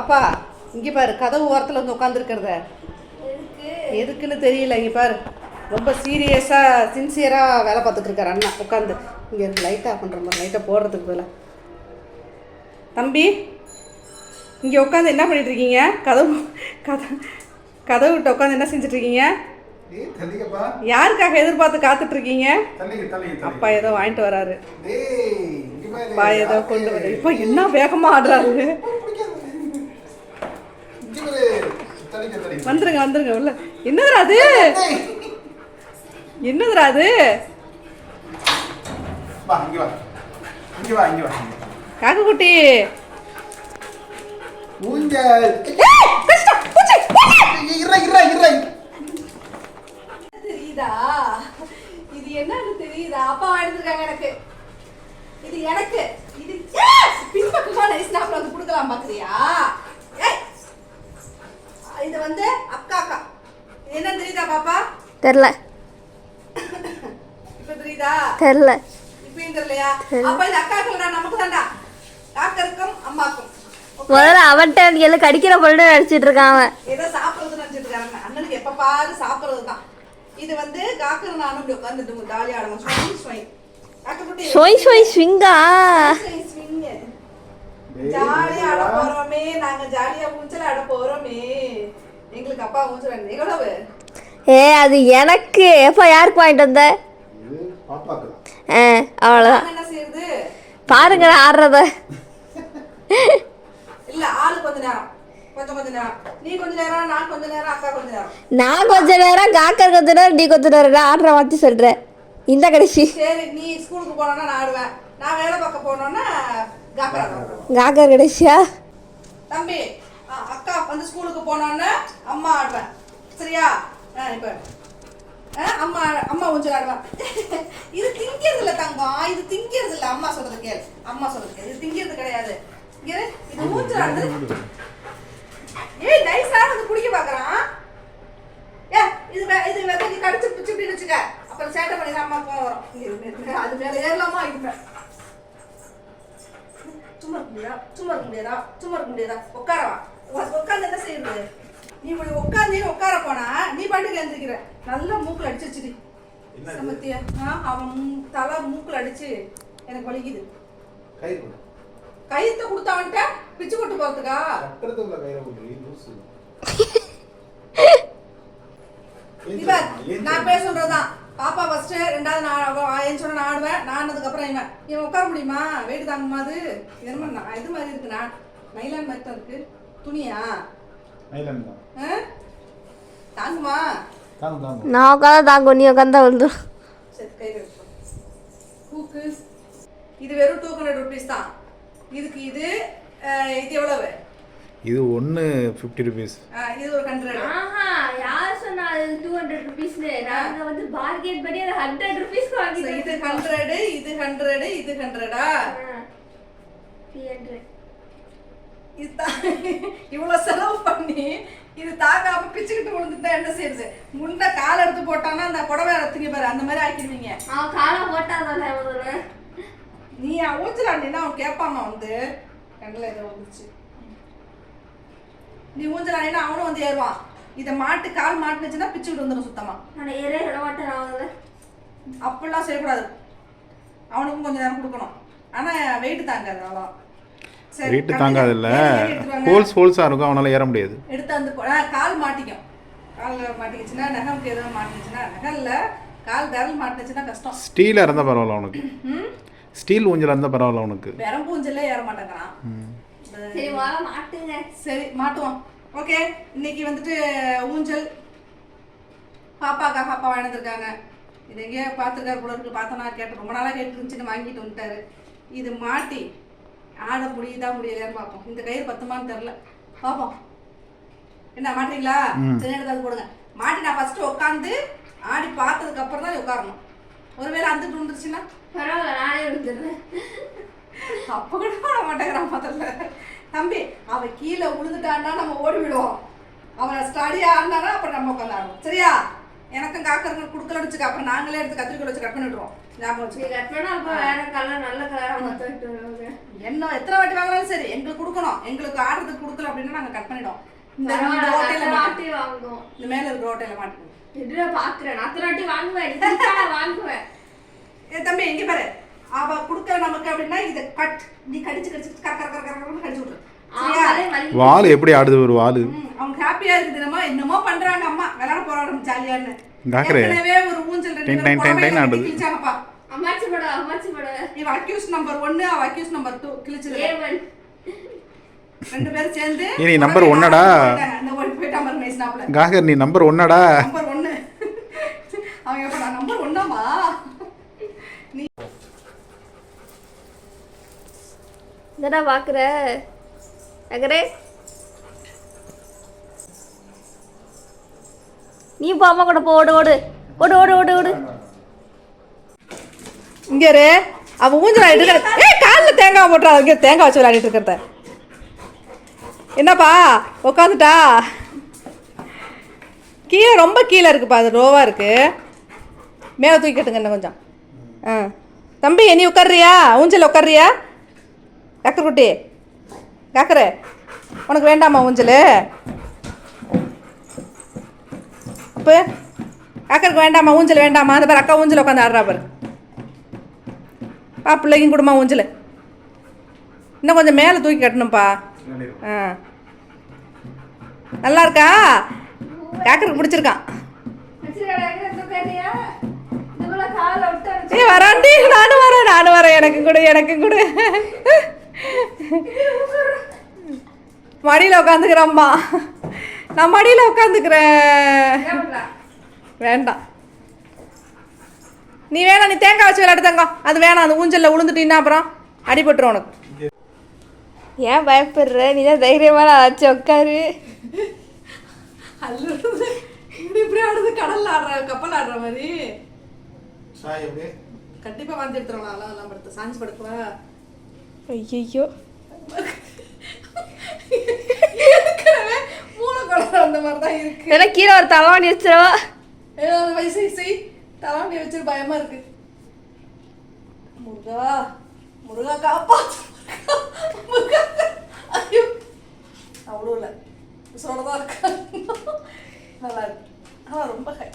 அப்பா இங்கே பாரு கதவு ஓரத்தில் வந்து உட்காந்துருக்கிறத எதுக்குன்னு தெரியல இங்கே பாரு. ரொம்ப சீரியஸாக சின்சியராக வேலை பார்த்துட்டு இருக்காரு அண்ணா. உட்காந்து இங்கே லைட் ஆஃப் பண்ணுற மாதிரி லைட்டை போடுறதுக்கு பதிலா. தம்பி இங்கே உட்காந்து என்ன பண்ணிட்டு இருக்கீங்க? கதவு கதவு கதவு விட்டு உட்காந்து என்ன செஞ்சுட்டு இருக்கீங்க? ஏய் தள்ளிக்கப்பா. யாருக்காக எதிர்பார்த்து காத்துட்டு இருக்கீங்க? அப்பா ஏதோ வாங்கிட்டு வராரு. டேய் இங்க பாரு. அப்பா ஏதோ கொண்டு வர இப்போ என்ன வேகமாக ஆடுறாரு இங்க பாரு தள்ளிக்க தள்ளிக்க வந்துருங்க வந்துருங்க உள்ள. என்னதுடா அது? டேய் என்னதுடா அது? வா இங்க வா. இங்க வா இங்க வா. காக்குக்குட்டி. ஊஞ்சல். தெரியுதா? இது என்னன்னு தெரியுதா? அப்பா எடுத்துருக்காங்க எனக்கு. இது எனக்கு. இது பின்பக்கமா நைஸ் நாப்ல வந்து கொடுக்கலாம் பாக்குறியா! இது வந்து அக்கா அக்கா இது என்ன தெரியுதா பாப்பா? தெரில. இப்ப தெரியுதா? தெரில. இப்பயும் தெரியலையா? அப்ப இது அக்காக்கள் நமக்கு தான்டா. காக்கருக்கும் அம்மாக்கும். முதல்ல அவன்கிட்ட எல்லாம் கடிக்கிற பொருள் அடிச்சிட்டு இருக்கான் அவன். ஏதோ சாப்பிடுறது நினைச்சிட்டு இருக்காங்க அண்ணனுக்கு எப்ப பாரு சாப்பிடுறது தான் இது வந்து காக்கர் நானும் இப்படி உட்காந்துட்டு ஜாலியா ஆடுவோம். ஸ்வைங் ஸ்வைங் காக்கக்குட்டி சொய் சொய் ஸ்விங்கா? ஸ்வைங் ஸ்விங் ஜாலியா ஆட போறோமே. நாங்க ஜாலியா ஊஞ்சல் ஆட போறோமே எங்களுக்கு அப்பா ஊஞ்சல் ஆடுது. எவ்வளவு ஏ அது எனக்கு. எப்போ யாருக்கு வாங்கிட்டு வந்த? ஆ அவ்வளோதான் பாருங்க ஆடுறத. நான் கொஞ்ச நேரம் அக்கா கொஞ்ச நேரம். நீ கொஞ்ச நேரம். நான் ஆடுற மாற்றி சொல்கிறேன் இந்த கடைசி. சரி நீ ஸ்கூலுக்கு போனோன்னா நான் ஆடுவேன். நான் வேலை பார்க்க போனோன்னா காக்கர் ஆடுவேன். காக்கர் கடைசியா? தம்பி அக்கா வந்து ஸ்கூலுக்கு போனோன்னு அம்மா ஆடுவேன். சரியா? இப்போ. அம்மா அம்மா ஊஞ்சல் ஆடுவேன். இது திங்கிறது இல்லை தங்கம். இது திங்கிறது இல்லை. அம்மா சொல்றது கேள். அம்மா சொல்றது கேள். இது திங்கிறது கிடையாது. இது ஊஞ்சல் ஆடுறது. ஏய் நைஸா வந்து குடிக்க பார்க்கறான் ஏ இது இது நீ கடிச்சு பிச்சு இப்படி வச்சுக்க. அப்புறம் சேட்டை பண்ணி அம்மா வரும். அது மேல ஏறலாமா இது சும்மா இருக்க முடியாதா? சும்மா இருக்க முடியாதா? சும்மா இருக்க முடியாதா? உட்காரவா? உட்காந்து என்ன செய்யுது நீ இப்படி உட்காந்து உட்கார போனா நீ பாட்டுக்கு எழுந்திருக்கிற. நல்லா மூக்குல அடிச்சு வச்சுடி. சமத்தியா அவன் தலை மூக்குல அடிச்சு எனக்கு வலிக்குது. கையத்தை கொடுத்தான்ட்ட பிச்சு கொட்டு போறதுக்கா? நான் பேச சொல்றதுதான். பாப்பா ஃபர்ஸ்ட் ரெண்டாவது நான் என் சொன்ன நான் ஆடுவேன் நான் ஆனதுக்கு அப்புறம் இவன். இவன் உட்கார முடியுமா? வெயிட் தாங்குமா அது. இது நான் இது மாதிரி இருக்கு நான் நைலான் மாதிரி தான் இருக்கு. துணியா? நைலன் தான் ஆ? தாங்குமா? தாங்க தாங்க. நான் உட்காந்து தாங்கும் நீ உட்காந்தா பூக்கு இது வெறும் டூ ஹண்ட்ரட் ருபீஸ் தான். இதுக்கு இது இது எவ்வளவு? இது ஒன்று ஃபிஃப்டி ருபீஸ் இது ஒரு ஹண்ட்ரட் ஆஹா யார் சொன்னா அது டூ ஹண்ட்ரட் ருபீஸ்னு நாங்க வந்து பார்கெட் பண்ணி அதை ஹண்ட்ரட் ருபீஸ்க்கு வாங்கி இது ஹண்ட்ரடு இது ஹண்ட்ரடு இது ஹண்ட்ரடா த்ரீ ஹண்ட்ரட் இது தா- இவ்வளவு செலவு பண்ணி இது தாக்காம பிச்சுக்கிட்டு விழுந்துட்டா என்ன செய்யுது முண்டை கால் எடுத்து போட்டான்னா அந்த புடவை எடுத்துங்க பாரு அந்த மாதிரி ஆக்கிடுவீங்க. அவன் காலம் போட்டாதானே நீ ஊஞ்சலாண்டினா அவன் கேட்பாமா வந்து. கண்ணில் ஏதோ வந்துச்சு நீ ஊஞ்சலாண்டினா அவனும் வந்து ஏறுவான். இதை மாட்டு கால் மாட்டுனுச்சுன்னா பிச்சுக்கிட்டு வந்துடும் சுத்தமா. நான் ஏறே விட மாட்டேன் முதல்ல. அப்படிலாம் செய்யக்கூடாது. அவனுக்கும் கொஞ்சம் நேரம் கொடுக்கணும். ஆனா வெயிட் தாங்காது அவ்வளோ கம்பி தாங்காது இல்லை. ஹோல்ஸ் ஹோல்ஸாக இருக்கும் அவனால் ஏற முடியாது. எடுத்து ஆ, கால் மாட்டிக்கும். கால் மாட்டிக்கிச்சுன்னா நகம்க்கு எதுவும் மாட்டிக்கிச்சுன்னா நகல்ல கால் விரல் மாட்டினுச்சுன்னா கஷ்டம். ஸ்டீலாக இருந்தால் பரவாயில்ல உனக்கு. ம்? ஸ்டீல் ஊஞ்சலாக இருந்தால் பரவாயில்ல உனக்கு. பெரம்பூஞ்சல்ல ஏற மாட்டேங்கிறான். சரி மாட்டுங்க. சரி மாட்டுவோம். ஓகே இன்னைக்கு வந்துட்டு ஊஞ்சல். பாப்பாக்காக அப்பா வாங்கியிருக்காங்க இது எங்கேயோ பார்த்துருக்காரு போல இருக்கு. பார்த்தோன்னா கேட்டு ரொம்ப நாளாக கேட்டு இருந்துச்சுன்னு வாங்கிட்டு வந்துட்டாரு. இது மாட்டி. ஆட முடியுதா முடியலையான்னு பார்ப்போம். இந்த கயிறு பத்துமான்னு தெரில. பார்ப்போம். என்ன மாட்டீங்களா சரி எடுத்து போடுங்க. மாட்டி நான் ஃபர்ஸ்ட் உட்காந்து ஆடி பார்த்ததுக்கு அப்புறம் தான் உட்காரணும். ஒருவேளை அந்துட்டு விழுந்துருச்சுன்னா பரவாயில்ல நானே விழுந்துடுறேன். அப்ப கூட விட மாட்டேங்கிறான் முதல்ல. தம்பி அவன் கீழே விழுந்துட்டான்னா நம்ம ஓடி விடுவோம். அவன் ஸ்டடியா ஆடினானா அப்புறம் நம்ம உட்காந்து ஆடுவோம். சரியா? எனக்கும் காக்கருக்கு கொடுக்கல வச்சுக்க அப்புறம் நாங்களே எடுத்து கத்திரிக்கோல் வச்சு கட் பண்ணிடுவோம். விட்டு என்ன எத்தனை வாட்டி வாங்கினாலும் சரி எங்களுக்கு கொடுக்கணும். எங்களுக்கு ஆர்டருக்கு கொடுக்கல அப்படின்னா நாங்க கட் பண்ணிடுவோம். இந்த வாட்டி வாங்குவோம். இந்த மேல இருக்கிற ஓட்டையில மாட்டிக்குவோம் எதுல பாக்குறேன்? நான் அத்தனை வாட்டி வாங்குவேன். வாங்குவேன். ஏ தம்பி இங்க பாரு. அவ குடுக்கற நமக்கு அப்படின்னா இத கட் நீ கடிச்சு கடிச்சு கர கர கடிச்சு வலி வால் எப்படி ஆடுது ஒரு வால்? அவங்க ஹாப்பியா இருக்குது என்னமோ என்னமோ பண்றாங்க அம்மா. விளையாட போறாங்க ஜாலியான்னு. ஒரு ஊஞ்சல் ரெண்டு ஆடுது. அம்மாச்சி அம்மாச்சி இவ அக்யூஸ் நம்பர் ஒன்னு அவ அக்யூஸ் நம்பர் டூ கிழிச்சது ஏவன். ரெண்டு பேரும் சேர்ந்து நீ புடவையில ஒன்னடா? நைஸ்னாப்ல காகர் நீ நம்பர் ஒன்னடா நம்பர் ஒன்னு அவங்க எப்படா நம்பர் ஒன்னாமா நீ என்னடா பார்க்குற நகரே நீ இப்போ அம்மா கூட போடு ஓடு ஓடு. ஓடு ஓடு ஓடு இங்கே ரே அவன் ஊஞ்சல் ஆடிட்டு இருக்க. ஏய் தேங்காய் போட்டுறா. இங்கே தேங்காய் வச்சு விளையாடிட்டு இருக்கிறத. என்னப்பா? உட்காந்துட்டா கீழே ரொம்ப கீழே இருக்குப்பா. அது ரோவாக இருக்குது மேலே தூக்கி கட்டுங்க இன்னும் கொஞ்சம். ஆ. தம்பி நீ உட்கார்றியா ஊஞ்சல் உட்கார்றியா கக்கர் குட்டி. கக்கரு. உனக்கு வேண்டாமா ஊஞ்சல்? இப்போ அக்கருக்கு வேண்டாமா ஊஞ்சல் வேண்டாமா? அந்த பாரு அக்கா ஊஞ்சல் உட்காந்து ஆடுறா பாரு. பா பிள்ளைக்கும் கொடுமா ஊஞ்சல். இன்னும் கொஞ்சம் மேலே தூக்கி கட்டணும்ப்பா ஆ. நல்லா இருக்கா கேக்கருக்கு பிடிச்சிருக்கான். ஏ வராண்டி நானும் வரேன் நானும் வரேன். எனக்கு கொடு எனக்கு கொடு. மடியில் உட்காந்துக்கிறோம்மா நான் மடியில் உட்காந்துக்கிறேன். வேண்டாம். நீ வேணாம் நீ தேங்காய் வச்சு விளையாடு தங்கம் அது வேணாம் அந்த ஊஞ்சலில் விழுந்துட்டீங்கன்னா அப்புறம் அடிபட்டுரும் உனக்கு. ஏன் பயப்படுற? நீ தான் தைரியமான ஆச்சு உட்காரு. இப்படி இப்படி ஆடுது கடல்ல ஆடுற கப்பல் ஆடுற மாதிரி. கண்டிப்பா வாந்தி எடுத்துருவோம் அதெல்லாம் எல்லாம் படுத்து சாஞ்சி படுக்குவா ஐயோ அந்த மாதிரி தான் இருக்கு. இல்லைன்னா கீழே ஒரு தலைவாணி வச்சிடவா ஏதாவது வயசு செய் தலாண்டி வச்சிரு பயமா இருக்கு. முருகா முருகா காப்பாத்து முருகா ஐயோ அவ்வளோ இல்லை உசுரோட தான் இருக்கா நல்லா இருக்கு ஆனால் ரொம்ப ஹை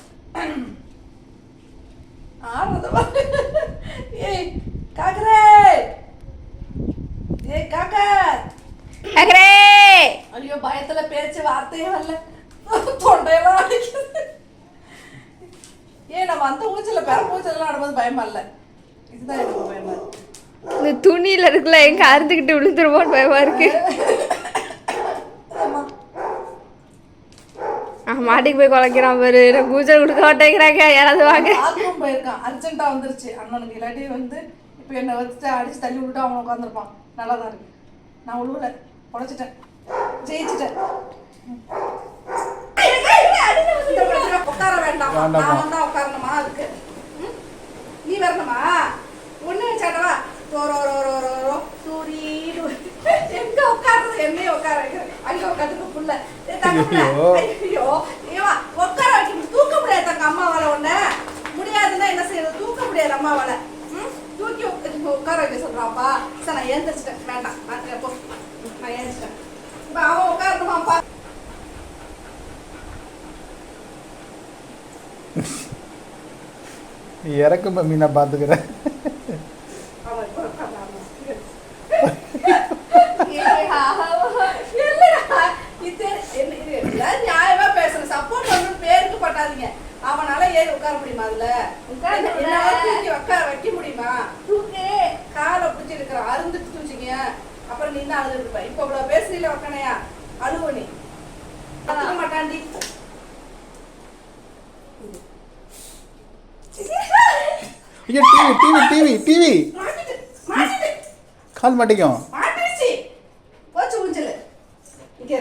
ஆடுறத பாரு. ஏய் காக்கரே ஏய் காக்கர் நகரே ஐயோ பயத்துல பேச்சு வார்த்தையே வரல தொண்டையெல்லாம் அடிக்குது ஏன் நம்ம அந்த ஊஞ்சல பெற ஊஞ்சலாம் ஆடும்போது பயமா இல்ல இதுதான் எனக்கு பயமா இந்த துணியில இருக்குல்ல எங்க அறுத்துக்கிட்டு விழுந்துருமோன்னு பயமா இருக்கு மாட்டுக்கு போய் குலைக்கிறான் பாரு எனக்கு கூச்சல் கொடுக்க மாட்டேங்கிறாங்க யாராவது வாங்க பாத்ரூம் போயிருக்கான் அர்ஜென்ட்டா வந்துருச்சு அண்ணனுக்கு இல்லாட்டி வந்து இப்போ என்னை வச்சுட்டு அடிச்சு தள்ளி விட்டுட்டு அவன் உட்காந்துருப்பான் நல்லா தான் இருக்கு நான் உழுவல உடைச்சிட்டேன் ஜெயிச்சிட்டேன் உட்கார வேண்டாம் நான் வந்தா உட்காரணுமா அதுக்கு? நீ வரணுமா ஒண்ணு வச்சாட்டவா ரோரோ ரோரோ ரோரோ சூரியன் எங்க உட்காருறது என்னைய உட்கார வைக்கிறேன் அங்க உட்காந்துக்கு புள்ள. ஐயோ. ஏவா உட்கார வைக்க. தூக்க முடியாது தங்க அம்மாவால உன்ன முடியாதுன்னா என்ன செய்யறது தூக்க முடியாது அம்மாவால? தூக்கி உட்கார வைக்க சொல்றாப்பா சரி நான் ஏந்திரிச்சிட்டேன் வேண்டாம் நான் போ நான் ஏந்திரிச்சிட்டேன் இப்ப அவன் உட்காரணுமாப்பா இறக்கும் பார்த்துக்கிறேன் இது எல்லாம் நியாயமா பேசுறேன் சப்போர்ட் பேருக்கு பட்டாதீங்க அவனால ஏறி உட்கார முடியுமா அதுல உட்கார என்ன- முடியல. என்னால தூக்கி உட்கார வைக்க முடியுமா தூக்கு காலை பிடிச்சி இருக்கிற அருந்துட்டு வச்சுங்க அப்புறம் நின்று அழுது அழுவ நீ கத்துக்க மாட்டாண்டி. ஐயோ டிவி டிவி டிவி டிவி கால் மாட்டிக்கும். போச்சு ஊஞ்சல். இங்க.